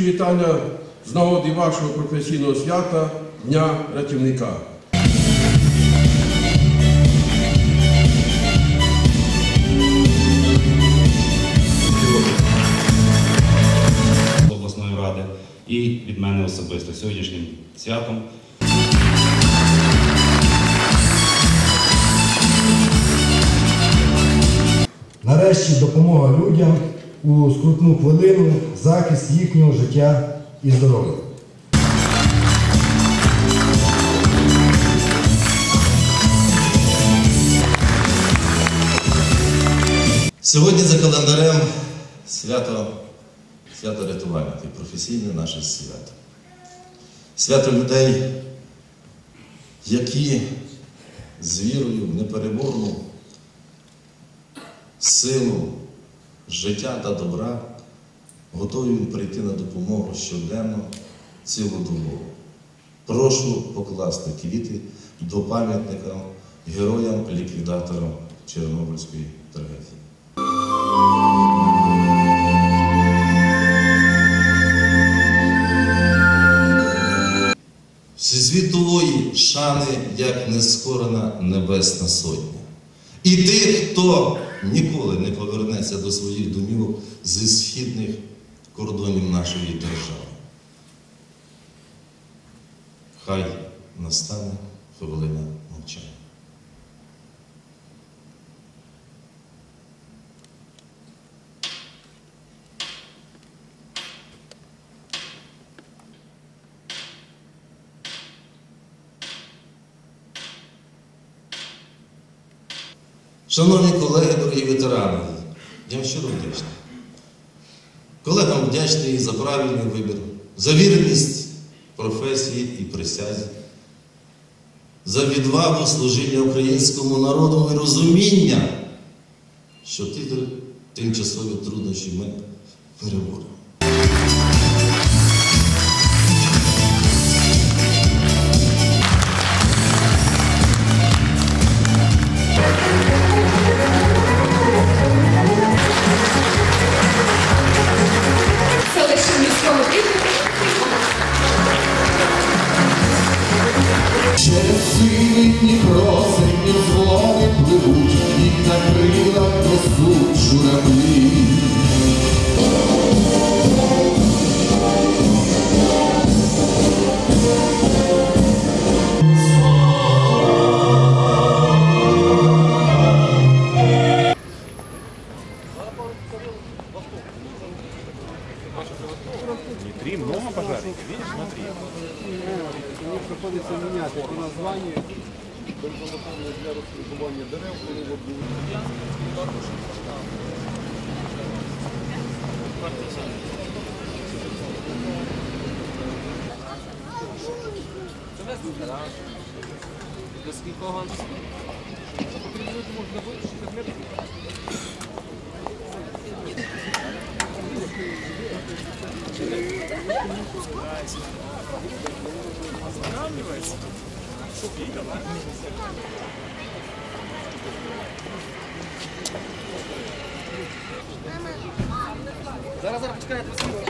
вітання з нагоди вашого професійного свята Дня рятівника. обласної ради і від мене особисто сьогоднішнім святом. Нарешті допомога людям у скрутну хвилину, захист їхнього життя і здоров'я. Сьогодні за календарем свято, свято рятувальників, професійне наше свято. Свято людей, які з вірою в непереборну силу життя та добра готові прийти на допомогу щоденно цілодобово. Прошу покласти квіти до пам'ятника героям-ліквідаторам Чорнобильської трагедії. Всесвітової шани, як нескорена Небесна Сотня. І тих, хто ніколи не повернеться до своїх домівок зі східних кордонів нашої держави. Хай настане хвилина мовчання. Шановні колеги, дорогі ветерани, я вам щиро вдячний. Колегам вдячний за правильний вибір, за вірність професії і присязі, за відвагу служіння українському народу і розуміння, що ті тимчасові труднощі ми переборемо. Je видишь, смотри. Мені приходиться міняти і названня переконання для розслідування дерев, коли будуть. До скілького? Можна вирішити. Зараз зараз почекайте.